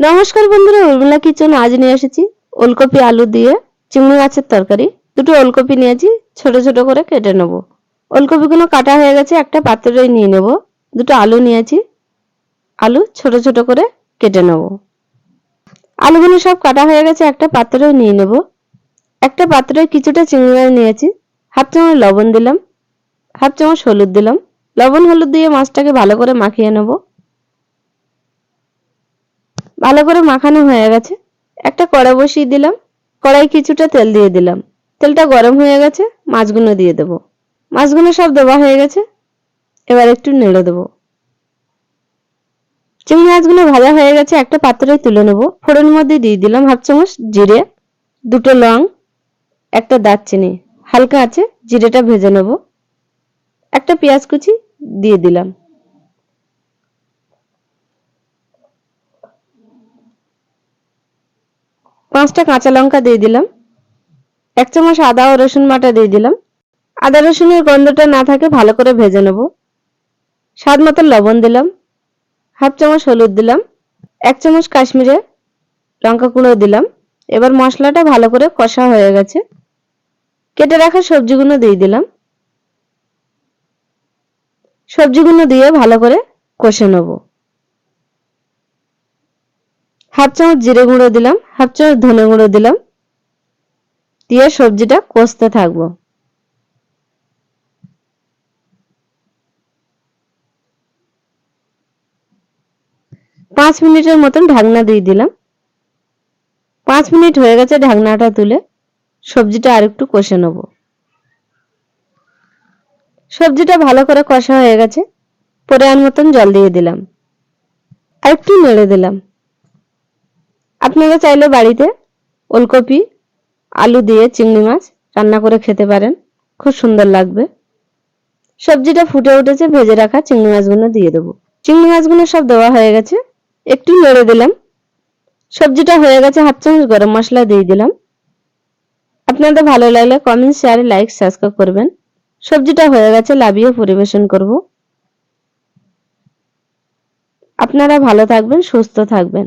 নমস্কার বন্ধুরা, উর্মিলা কিচেন আজ নিয়ে এসেছি ওলকপি আলু দিয়ে চিংড়ি মাছের তরকারি। দুটো ওলকপি নিয়েছি, ছোট ছোট করে কেটে নেব। ওলকপিগুলো কাটা হয়ে গেছে, একটা পাত্রে নিয়ে নেব। দুটো আলু নিয়েছি, আলু ছোট ছোট করে কেটে নেব। আলুগুলো সব কাটা হয়ে গেছে, একটা পাত্রে নিয়ে নেব। একটা পাত্রে কিছুটা চিংড়ি মাছ নিয়েছি, হাফ চামচ লবণ দিলাম, হাফ চামচ হলুদ দিলাম। লবণ হলুদ দিয়ে মাছটাকে ভালো করে মাখিয়ে নেব। ভালো করে মাখানো হয়ে গেছে। একটা কড়া বসিয়ে দিলাম, কড়াই কিছুটা তেল দিয়ে দিলাম। তেলটা গরম হয়ে গেছে, মাছগুলো দিয়ে দেবো। মাছগুলো সব দেওয়া হয়ে গেছে, এবার একটু নেড়ে দেবো। চিংড়ি মাছগুলো ভাজা হয়ে গেছে, একটা পাত্রে তুলে নেব। ফোড়নের মধ্যে দিয়ে দিলাম হাফ চামচ জিরে, দুটো লং, একটা দারচিনি। হালকা আছে, জিরেটা ভেজে নেব। একটা পেঁয়াজ কুচি দিয়ে দিলাম। পাঁচটা কাঁচা লঙ্কা দিয়ে দিলাম। এক চামচ আদা ও রসুন বাটা দিয়ে দিলাম। আদা রসুনের গন্ধটা না থাকে ভালো করে ভেজে নেব। স্বাদ মতো লবণ দিলাম। হাফ চামচ হলুদ দিলাম। এক চামচ কাশ্মীরে লঙ্কা গুঁড়ো দিলাম। এবার মশলাটা ভালো করে কষা হয়ে গেছে। কেটে রাখা সবজিগুলো দিয়ে দিলাম। সবজিগুলো দিয়ে ভালো করে কষে নেব। হাফ চামচ জিরে গুঁড়ো দিলাম, হাফ চামচ ধনে গুঁড়ো দিলাম। দিয়ে সবজিটা কষতে থাকব। পাঁচ মিনিটের মতন ঢাকনা দিয়ে দিলাম। পাঁচ মিনিট হয়ে গেছে ঢাকনাটা তুলে, সবজিটা আর একটু কষে নেব। সবজিটা ভালো করে কষা হয়ে গেছে, পরিমাণ মতন জল দিয়ে দিলাম। আর একটু নেড়ে দিলাম। আপনারা চাইলে বাড়িতে ওলকপি, আলু দিয়ে চিংড়ি মাছ রান্না করে খেতে পারেন। খুব সুন্দর লাগবে। সবজিটা ফুটে উঠেছে, ভেজে রাখা চিংড়ি মাছগুলো দিয়ে দেবো। চিংড়ি মাছগুলো সব দেওয়া হয়ে গেছে। একটু নেড়ে দিলাম। সবজিটা হয়ে গেছে, হাফ চামচ গরম মশলা দিয়ে দিলাম। আপনাদের ভালো লাগলে কমেন্ট শেয়ার লাইক সাবস্ক্রাইব করবেন। সবজিটা হয়ে গেছে, লাভিয়ে পরিবেশন করব। আপনারা ভালো থাকবেন, সুস্থ থাকবেন।